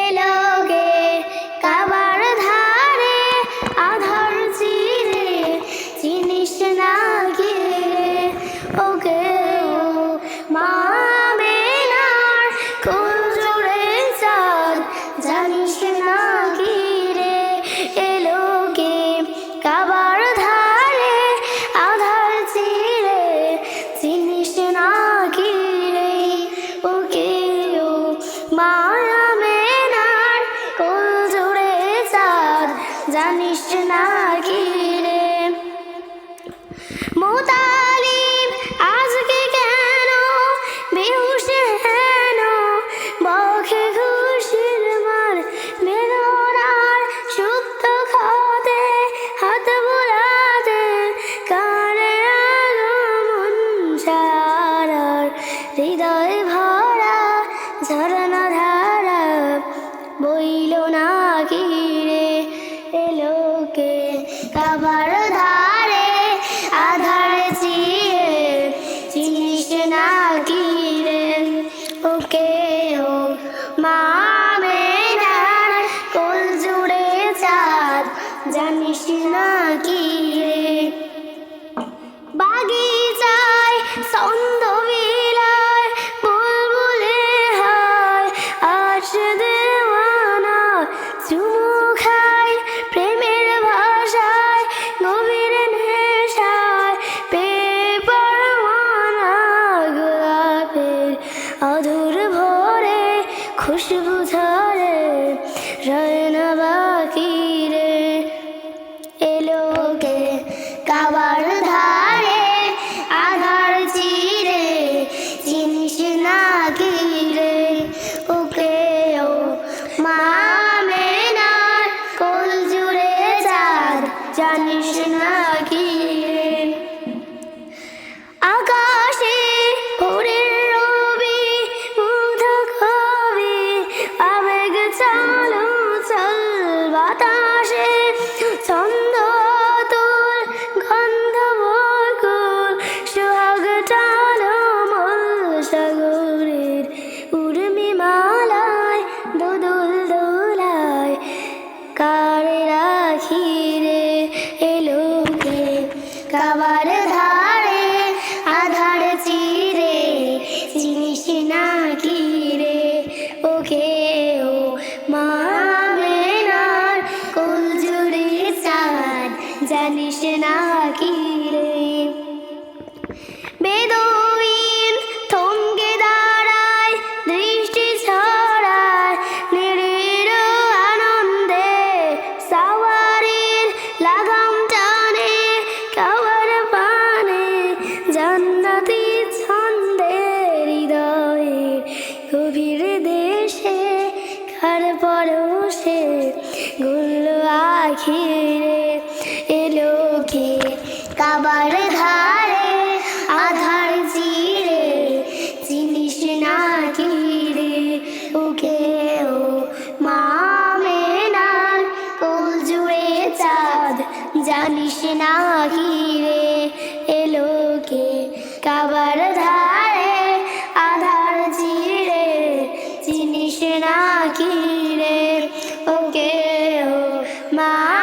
এলো গে কাবার ধারে, আধার চিরে না মা জানিস না এলোগে কাবার ধারে, আধার চিরে চিনিস না ওকে ও মায়া জানিস না গিরে মা মেনার খুশবু ঝরে রয়না বাকি রে। এলোকে কাবার ধারে, আধার চিরে চিনিস না গিরে ওকে ও মা মেনার, কোল জুড়ে চাঁদ, জানিস না গিরে কাবার ধারে, আধার চিরে চিনিস না কি রে ওকে ও মা কোল জুড়ে চাঁদ, জানিস না কি ঘিরে এলো ঘে কাবার ধারে, আধার জিরে জিনিস না ঘিরে ওকে ও মামেনার কোল জুড়ে চাঁদ, জানিস না ঘিরে Ma